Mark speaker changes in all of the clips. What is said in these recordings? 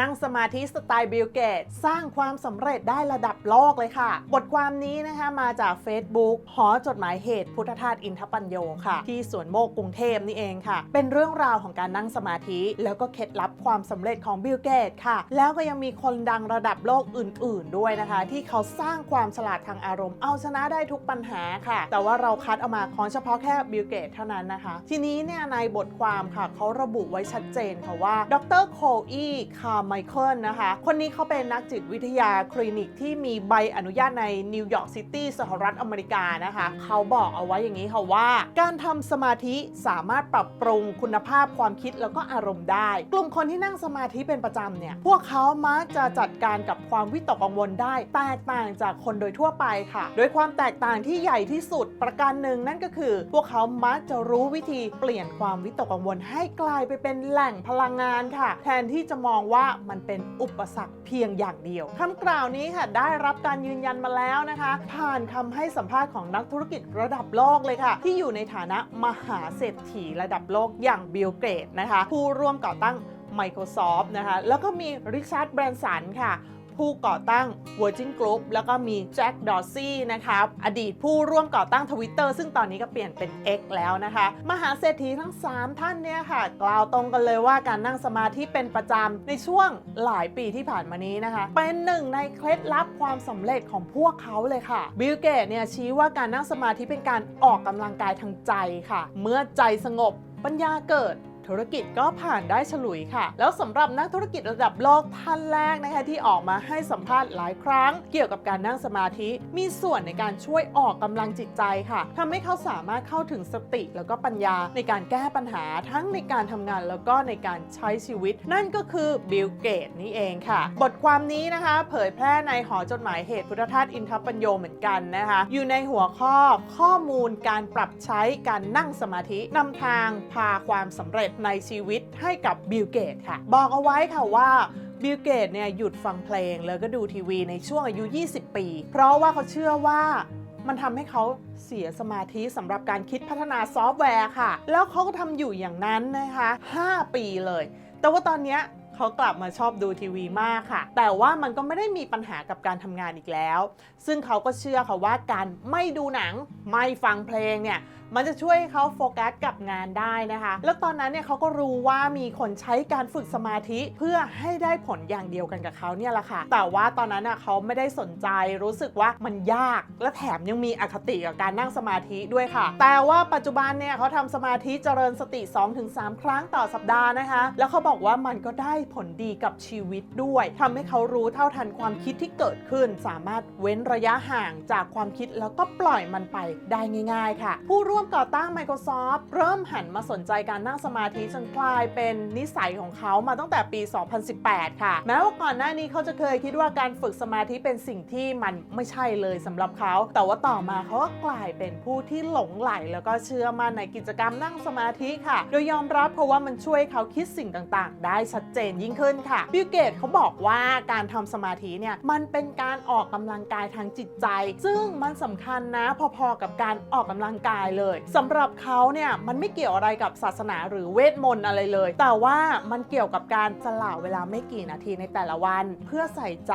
Speaker 1: นั่งสมาธิสไตล์บิลเกตสร้างความสำเร็จได้ระดับโลกเลยค่ะ บทความนี้นะคะมาจาก Facebook หอจดหมายเหตุพุทธทาสอินทปัญโยค่ะ ที่สวนโมกกรุงเทพนี่เองค่ะ เป็นเรื่องราวของการนั่งสมาธิ แล้วก็เคล็ดลับความสำเร็จของบิลเกตค่ะ แล้วก็ยังมีคนดังระดับโลกอื่น ๆ ด้วยนะคะ ที่เขาสร้างความฉลาดทางอารมณ์ เอาชนะได้ทุกปัญหาค่ะ แต่ว่าเราคัดเอามาของเฉพาะแค่บิลเกตเท่านั้นนะคะ ทีนี้เนี่ยในบทความค่ะเขาระบุไว้ชัดเจนค่ะว่าดรโคอีคาร์ไมเคิลนะคะ คนนี้เขาเป็นนักจิตวิทยาคลินิกที่มีใบอนุญาตในนิวยอร์กซิตี้สหรัฐอเมริกานะคะ เขาบอกเอาไว้อย่างนี้ค่ะว่า การทำสมาธิสามารถปรับปรุงคุณภาพความคิดแล้วก็อารมณ์ได้ กลุ่มคนที่นั่งสมาธิเป็นประจำเนี่ย พวกเขามักจะจัดการกับความวิตกกังวลได้ แตกต่างจากคนโดยทั่วไปค่ะ โดยความแตกต่างที่ใหญ่ที่สุดประการหนึ่งนั่นก็คือ พวกเขามักจะรู้วิธีเปลี่ยนความวิตกกังวลให้กลายไปเป็นแหล่งพลังงานค่ะ แทนที่จะมองว่ามันเป็นอุปสรรคเพียงอย่างเดียวคำกล่าวนี้ค่ะได้รับการยืนยันมาแล้วนะคะ ผ่านคำให้สัมภาษณ์ของนักธุรกิจระดับโลกเลยค่ะ ที่อยู่ในฐานะมหาเศรษฐีระดับโลกอย่างบิลเกตนะคะ ผู้ร่วมก่อตั้ง Microsoft นะคะแล้วก็มีริชาร์ดแบรนสันค่ะ ผู้ก่อตั้ง Virgin Group แล้วก็มีแจ็คดอร์ซี่นะคะอดีตผู้ร่วมก่อตั้ง Twitter ซึ่งตอนนี้ก็เปลี่ยนเป็น X แล้วนะคะ มหาเศรษฐีทั้ง 3 ท่านเนี่ยค่ะ กล่าวตรงกันเลยว่าการนั่งสมาธิเป็นประจำในช่วงหลายปีที่ผ่านมานี้นะคะ เป็นหนึ่งในเคล็ดลับความสำเร็จของพวกเขาเลยค่ะบิลเกตเนี่ยชี้ว่าการนั่งสมาธิเป็นการออกกำลังกายทางใจค่ะ เมื่อใจสงบปัญญาเกิด ธุรกิจก็ผ่านได้ฉลุยค่ะ แล้วสำหรับนักธุรกิจระดับโลกท่านแรกนะคะที่ออกมาให้สัมภาษณ์หลายครั้ง เกี่ยวกับการนั่งสมาธิ มีส่วนในการช่วยออกกำลังจิตใจค่ะทำให้เขาสามารถเข้าถึงสติแล้วก็ปัญญาในการแก้ปัญหาทั้งในการทำงานแล้วก็ในการใช้ชีวิต นั่นก็คือบิลเกตนี่เองค่ะ บทความนี้นะคะ เผยแพร่ในหอจดหมายเหตุพุทธทาสอินทปัญโยเหมือนกันนะคะ อยู่ในหัวข้อข้อมูลการปรับใช้การนั่งสมาธินำทางพาความสำเร็จในชีวิตให้กับบิลเกตค่ะ บอกเอาไว้ค่ะว่าบิลเกตเนี่ยหยุดฟังเพลงแล้วก็ดูทีวีในช่วงอายุ 20 ปี เพราะว่าเขาเชื่อว่ามันทำให้เขาเสียสมาธิสำหรับการคิดพัฒนาซอฟต์แวร์ค่ะ แล้วเขาก็ทำอยู่อย่างนั้นนะคะ 5 ปีเลย แต่ว่าตอนเนี้ยเขากลับมาชอบดูทีวีมากค่ะ แต่ว่ามันก็ไม่ได้มีปัญหากับการทำงานอีกแล้ว ซึ่งเขาก็เชื่อค่ะว่าการไม่ดูหนังไม่ฟังเพลงเนี่ยมันจะช่วยให้เขาโฟกัสกับงานได้นะคะ แล้วตอนนั้นเนี่ยเขาก็รู้ว่ามีคนใช้การฝึกสมาธิเพื่อให้ได้ผลอย่างเดียวกันกับเขาเนี่ยแหละค่ะ แต่ว่าตอนนั้นน่ะเขาไม่ได้สนใจรู้สึกว่ามันยาก และแถมยังมีอคติกับการนั่งสมาธิด้วยค่ะ แต่ว่าปัจจุบันเนี่ยเขาทำสมาธิเจริญสติ 2-3 ครั้งต่อสัปดาห์นะคะ แล้วเขาบอกว่ามันก็ได้ผลดีกับชีวิตด้วยทำให้เขารู้เท่าทันความคิดที่เกิดขึ้น สามารถเว้นระยะห่างจากความคิดแล้วก็ปล่อยมันไปได้ง่าย ๆ ค่ะ ผู้ร่่วมก่อตั้ง Microsoft เริ่มหันมาสนใจการนั่งสมาธิจนกลายเป็นนิสัยของเขามาตั้งแต่ปี 2018 ค่ะ แม้ว่าก่อนหน้านี้เขาจะเคยคิดว่าการฝึกสมาธิเป็นสิ่งที่มันไม่ใช่เลยสำหรับเขา แต่ว่าต่อมาเขาก็กลายเป็นผู้ที่หลงไหล แล้วก็เชื่อมั่นในกิจกรรมนั่งสมาธิค่ะ โดยยอมรับเพราะว่ามันช่วยเขาคิดสิ่งต่างๆ ได้ชัดเจนยิ่งขึ้นค่ะบิลเกตเขาบอกว่าการทำสมาธิเนี่ยมันเป็นการออกกำลังกายทางจิตใจ ซึ่งมันสำคัญนะพอๆกับการออกกำลังกายเลยสำหรับเขาเนี่ยมันไม่เกี่ยวอะไรกับศาสนาหรือเวทมนต์อะไรเลย แต่ว่ามันเกี่ยวกับการสละเวลาไม่กี่นาทีในแต่ละวัน เพื่อใส่ใจ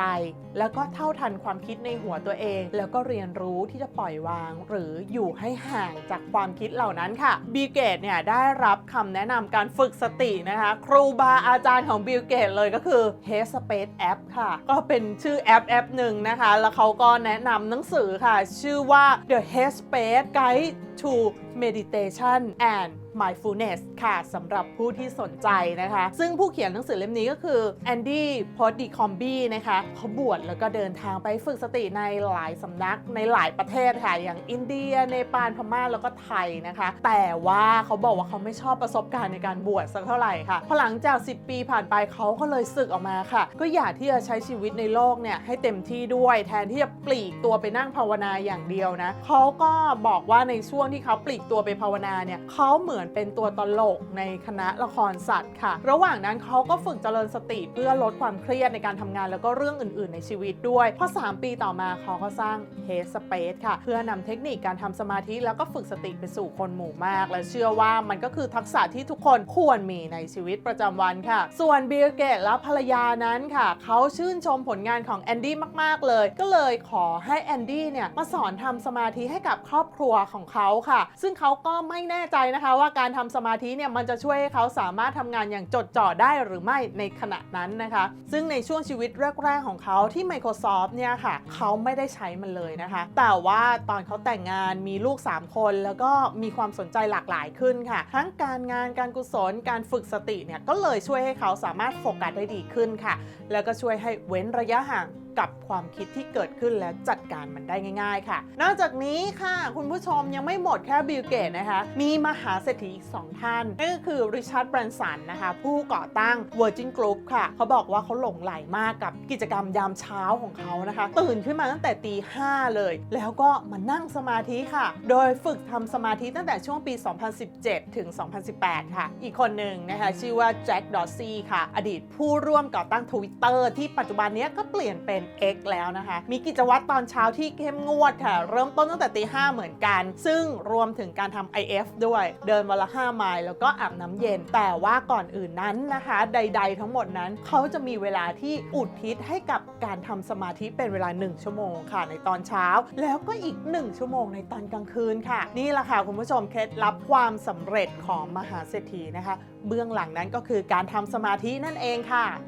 Speaker 1: แล้วก็เท่าทันความคิดในหัวตัวเอง แล้วก็เรียนรู้ที่จะปล่อยวาง หรืออยู่ให้ห่างจากความคิดเหล่านั้นค่ะบิลเกตเนี่ยได้รับคำแนะนำการฝึกสตินะคะ ครูบาอาจารย์ของบิลเกตเลยก็คือ Headspace App ค่ะ ก็เป็นชื่อแอปแอปหนึ่งนะคะ แล้วเขาก็แนะนำหนังสือค่ะ ชื่อว่า The Headspace Guide to Meditation and mindfulness ค่ะสำหรับผู้ที่สนใจนะคะ ซึ่งผู้เขียนหนังสือเล่มนี้ก็คือแอนดี้พอดดีคอมบีนะคะเขาบวชแล้วก็เดินทางไปฝึกสติในหลายสำนักในหลายประเทศค่ะ อย่างอินเดียเนปาลพม่าแล้วก็ไทยนะคะ แต่ว่าเขาบอกว่าเขาไม่ชอบประสบการณ์ในการบวชสักเท่าไหร่ค่ะพอหลังจาก 10 ปีผ่านไปเขาก็เลยสึกออกมาค่ะ ก็อยากที่จะใช้ชีวิตในโลกเนี่ยให้เต็มที่ด้วยแทนที่จะปลีกตัวไปนั่งภาวนาอย่างเดียวนะเขาก็บอกว่าในช่วงที่เขาปลีกตัวไปภาวนาเนี่ยเขาเหมือนอนเป็นตัวตลกในคณะละครสัตว์ค่ะ ระหว่างนั้นเขาก็ฝึกเจริญสติเพื่อลดความเครียดในการทำงานแล้วก็เรื่องอื่น ๆ ในชีวิตด้วย พอ 3 ปีต่อมาเขาก็สร้าง Head Space ค่ะ เพื่อนำเทคนิคการทำสมาธิแล้วก็ฝึกสติไปสู่คนหมู่มาก และเชื่อว่ามันก็คือทักษะที่ทุกคนควรมีในชีวิตประจำวันค่ะ ส่วนบิลเกตและภรรยานั้นค่ะเขาชื่นชมผลงานของแอนดี้มาก ๆ เลย ก็เลยขอให้แอนดี้เนี่ยมาสอนทำสมาธิให้กับครอบครัวของเขาค่ะ ซึ่งเขาก็ไม่แน่ใจนะคะว่าการทำสมาธิเนี่ยมันจะช่วยให้เขาสามารถทำงานอย่างจดจ่อได้หรือไม่ในขณะนั้นนะคะ ซึ่งในช่วงชีวิตแรกๆของเขาที่ Microsoft เนี่ยค่ะเขาไม่ได้ใช้มันเลยนะคะ แต่ว่าตอนเขาแต่งงานมีลูก 3 คน แล้วก็มีความสนใจหลากหลายขึ้นค่ะ ทั้งการงานการกุศลการฝึกสติเนี่ยก็เลยช่วยให้เขาสามารถโฟกัสได้ดีขึ้นค่ะ แล้วก็ช่วยให้เว้นระยะห่าง กับความคิดที่เกิดขึ้นและจัดการมันได้ง่าย ๆ ค่ะ นอกจากนี้ค่ะ คุณผู้ชมยังไม่หมดแค่บิลเกตนะคะ มีมหาเศรษฐีอีก 2 ท่านนั่นก็คือริชาร์ดแบรนสันนะคะ ผู้ก่อตั้ง Virgin Group ค่ะ เขาบอกว่าเขาหลงไหลมากกับกิจกรรมยามเช้าของเขานะคะ ตื่นขึ้นมาตั้งแต่ตีห้าเลย แล้วก็มานั่งสมาธิค่ะ โดยฝึกทำสมาธิตั้งแต่ช่วงปี 2017 ถึง 2018 ค่ะ อีกคนหนึ่งนะคะ ชื่อว่าแจ็คดอซี่ค่ะ อดีตผู้ร่วมก่อตั้ง Twitter ที่ปัจจุบันนี้ก็เปลี่ยนเป็น X แล้วนะคะ มีกิจวัตรตอนเช้าที่เข้มงวดค่ะ เริ่มต้นตั้งแต่ตีห้าเหมือนกัน ซึ่งรวมถึงการทำ IF ด้วย เดินวันละ5ไมล์แล้วก็อาบน้ำเย็น แต่ว่าก่อนอื่นนั้นนะคะ ใด ๆ ทั้งหมดนั้นเขาจะมีเวลาที่อุทิศให้กับการทำสมาธิเป็นเวลา 1 ชั่วโมงค่ะ ในตอนเช้า แล้วก็อีก 1 ชั่วโมงในตอนกลางคืนค่ะ นี่แหละค่ะคุณผู้ชมเคล็ดลับความสำเร็จของมหาเศรษฐีนะคะ เบื้องหลังนั้นก็คือการทำสมาธินั่นเองค่ะ